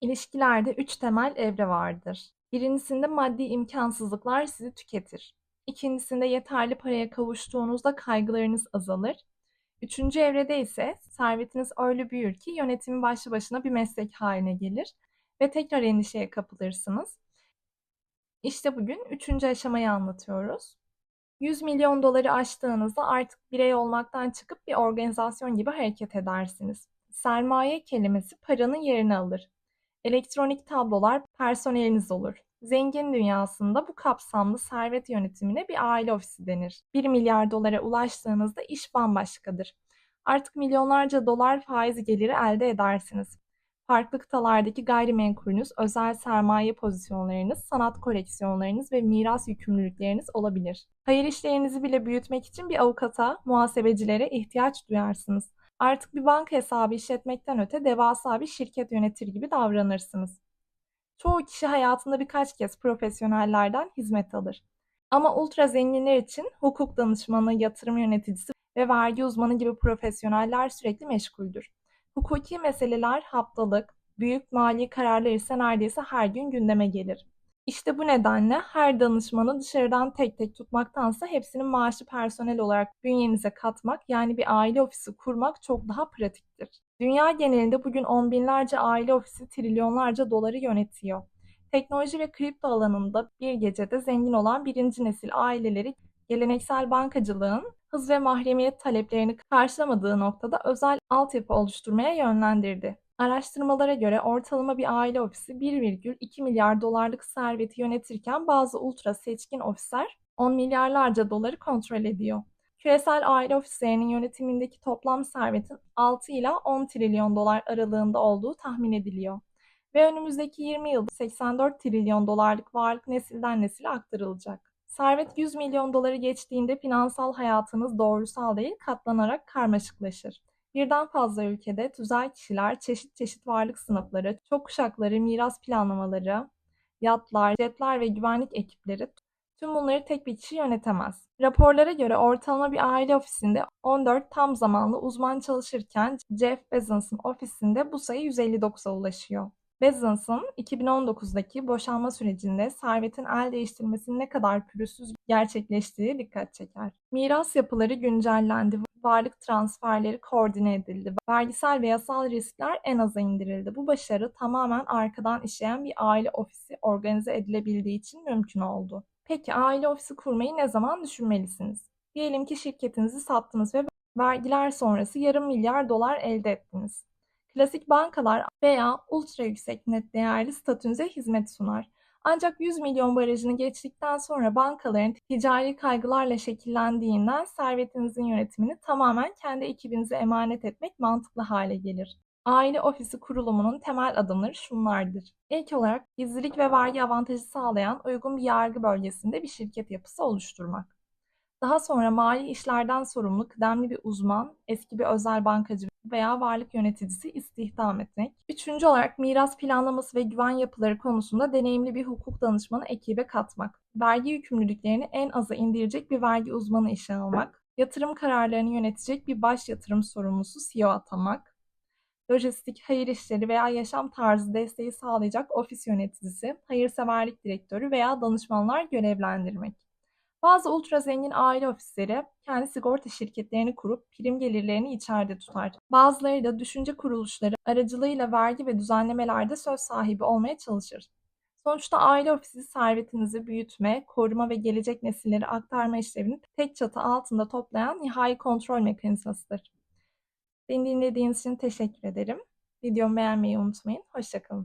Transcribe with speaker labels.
Speaker 1: İlişkilerde üç temel evre vardır. Birincisinde maddi imkansızlıklar sizi tüketir. İkincisinde yeterli paraya kavuştuğunuzda kaygılarınız azalır. Üçüncü evrede ise servetiniz öyle büyür ki yönetimi başlı başına bir meslek haline gelir ve tekrar endişeye kapılırsınız. İşte bugün üçüncü aşamayı anlatıyoruz. 100 milyon doları aştığınızda artık birey olmaktan çıkıp bir organizasyon gibi hareket edersiniz. Sermaye kelimesi paranın yerini alır. Elektronik tablolar personeliniz olur. Zengin dünyasında bu kapsamlı servet yönetimine bir aile ofisi denir. 1 milyar dolara ulaştığınızda iş bambaşkadır. Artık milyonlarca dolar faiz geliri elde edersiniz. Farklı kıtalardaki gayrimenkulünüz, özel sermaye pozisyonlarınız, sanat koleksiyonlarınız ve miras yükümlülükleriniz olabilir. Hayır işlerinizi bile büyütmek için bir avukata, muhasebecilere ihtiyaç duyarsınız. Artık bir banka hesabı işletmekten öte devasa bir şirket yönetir gibi davranırsınız. Çoğu kişi hayatında birkaç kez profesyonellerden hizmet alır. Ama ultra zenginler için hukuk danışmanı, yatırım yöneticisi ve vergi uzmanı gibi profesyoneller sürekli meşguldür. Hukuki meseleler haftalık, büyük mali kararlar ise neredeyse her gün gündeme gelir. İşte bu nedenle her danışmanı dışarıdan tek tek tutmaktansa hepsinin maaşı personel olarak bünyenize katmak yani bir aile ofisi kurmak çok daha pratiktir. Dünya genelinde bugün on binlerce aile ofisi trilyonlarca doları yönetiyor. Teknoloji ve kripto alanında bir gecede zengin olan birinci nesil aileleri geleneksel bankacılığın hız ve mahremiyet taleplerini karşılamadığı noktada özel altyapı oluşturmaya yönlendirdi. Araştırmalara göre ortalama bir aile ofisi 1,2 milyar dolarlık serveti yönetirken bazı ultra seçkin ofisler 10 milyarlarca doları kontrol ediyor. Küresel aile ofislerinin yönetimindeki toplam servetin 6 ila 10 trilyon dolar aralığında olduğu tahmin ediliyor. Ve önümüzdeki 20 yılda 84 trilyon dolarlık varlık nesilden nesile aktarılacak. Servet 100 milyon doları geçtiğinde finansal hayatınız doğrusal değil katlanarak karmaşıklaşır. Birden fazla ülkede tüzel kişiler, çeşit çeşit varlık sınıfları, çok kuşakları, miras planlamaları, yatlar, jetler ve güvenlik ekipleri tüm bunları tek bir kişi yönetemez. Raporlara göre ortalama bir aile ofisinde 14 tam zamanlı uzman çalışırken Jeff Bezos'un ofisinde bu sayı 159'a ulaşıyor. Bezos'un 2019'daki boşanma sürecinde servetin el değiştirmesinin ne kadar pürüzsüz gerçekleştiği dikkat çeker. Miras yapıları güncellendi, varlık transferleri koordine edildi, vergisel ve yasal riskler en aza indirildi. Bu başarı tamamen arkadan işleyen bir aile ofisi organize edilebildiği için mümkün oldu. Peki aile ofisi kurmayı ne zaman düşünmelisiniz? Diyelim ki şirketinizi sattınız ve vergiler sonrası yarım milyar dolar elde ettiniz. Klasik bankalar veya ultra yüksek net değerli statünüze hizmet sunar. Ancak 100 milyon barajını geçtikten sonra bankaların ticari kaygılarla şekillendiğinden servetinizin yönetimini tamamen kendi ekibinize emanet etmek mantıklı hale gelir. Aile ofisi kurulumunun temel adımları şunlardır. İlk olarak gizlilik ve vergi avantajı sağlayan uygun bir yargı bölgesinde bir şirket yapısı oluşturmak. Daha sonra mali işlerden sorumlu kıdemli bir uzman, eski bir özel bankacı veya varlık yöneticisi istihdam etmek. Üçüncü olarak miras planlaması ve güven yapıları konusunda deneyimli bir hukuk danışmanı ekibe katmak. Vergi yükümlülüklerini en aza indirecek bir vergi uzmanı işe almak. Yatırım kararlarını yönetecek bir baş yatırım sorumlusu CEO atamak. Lojistik, hayır işleri veya yaşam tarzı desteği sağlayacak ofis yöneticisi, hayırseverlik direktörü veya danışmanlar görevlendirmek. Bazı ultra zengin aile ofisleri kendi sigorta şirketlerini kurup prim gelirlerini içeride tutar. Bazıları da düşünce kuruluşları aracılığıyla vergi ve düzenlemelerde söz sahibi olmaya çalışır. Sonuçta aile ofisi servetinizi büyütme, koruma ve gelecek nesilleri aktarma işlevini tek çatı altında toplayan nihai kontrol mekanizmasıdır. Beni dinlediğiniz için teşekkür ederim. Videomu beğenmeyi unutmayın. Hoşçakalın.